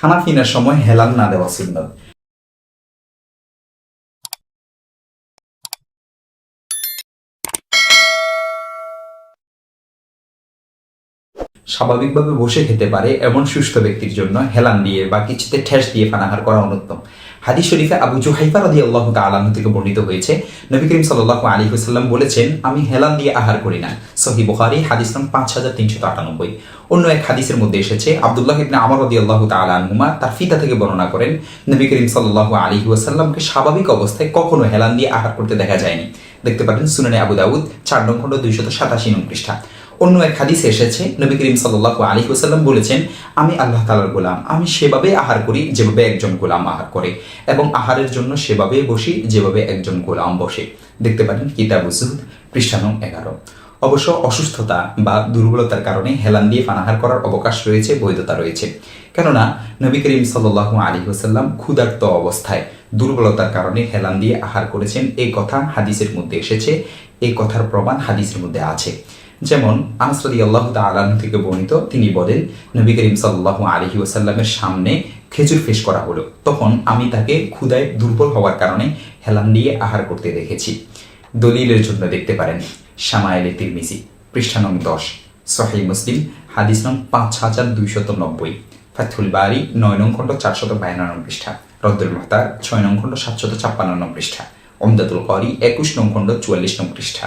খানা ফিনার সময় হেলান না দেওয়া সিগন্যাল। স্বাভাবিকভাবে বসে খেতে পারে এমন সুস্থ ব্যক্তির জন্য হেলান দিয়ে বা কিছুতে ঠেস দিয়ে পানাহার করা অনুত্তম। হাদিস শরীফে আবু জুহাইফা রাদি আল্লাহ তালাহ থেকে বর্ণিত হয়েছে, নবী করিম সাল্লাহ আলী হুসাল্লাম বলেছেন, আমি হেলান দিয়ে আহার করি না। সহি বুখারি, হাদিস নং পাঁচ হাজার তিনশো আটানব্বই। অন্য এক হাদিসের মধ্যে এসেছে, আব্দুল্লাহ ইবনে আমর রদি আল্লাহ তালাহুমা তার ফিতা থেকে বর্ণনা করেন, নবী করিম সাল্লাহ আলী ওয়াসাল্লামকে স্বাভাবিক অবস্থায় কখনো হেলান দিয়ে আহার করতে দেখা যায়নি। দেখতে পারেন সুনানে আবু দাউদ, চার নং খণ্ড, দুইশত সাতাশি নং পৃষ্ঠা। অন্য এক হাদিসে এসেছে, নবী করিম সাল্লাহ আলী হুসাল্লাম বলেছেন, আমি আল্লাহ তালার গোলাম, আমি সেভাবে আহার করি যেভাবে একজন গোলাম আহার করে এবং আহারের জন্য সেভাবে বসি যেভাবে একজন গোলাম বসে। দেখতে পারেন কিতাব উসুদ পৃষ্ঠা এগারো। অবশ্য অসুস্থতা বা দুর্বলতার কারণে হেলান দিয়ে পানাহার করার অবকাশ রয়েছে, বৈধতা রয়েছে। কেননা, নবী করিম সাল্লাহ আলী হুসাল্লাম ক্ষুধার্ত অবস্থায় দুর্বলতার কারণে হেলান দিয়ে আহার করেছেন। এই কথা হাদিসের মধ্যে এসেছে এই কথার প্রমাণ হাদিসের মধ্যে আছে। যেমন আনসরদি আল্লাহ তালাহ থেকে বর্ণিত, তিনি বলেন, নবী করিম সাল্লাহ আলহি ওসাল্লামের সামনে খেজুর ফেস করা হলো। তখন আমি তাকে ক্ষুদায় দুর্বল হওয়ার কারণে হেলান দিয়ে আহার করতে দেখেছি। দলিলের জন্য দেখতে পারেন, শামায়েলে তিরমিজি, পৃষ্ঠা নং দশ সহি মুসলিম, হাদিস নং পাঁচ হাজার দুইশত নব্বই ফাথুল বাড়ি নয় নং খণ্ড চারশত বায়ান্ন পৃষ্ঠা, রদ্দুল মহতার ছয় নং খণ্ড সাতশত ছাপ্পান্ন নং পৃষ্ঠা অমদাদুল করি, একুশ নং খণ্ড চুয়াল্লিশ নং পৃষ্ঠা।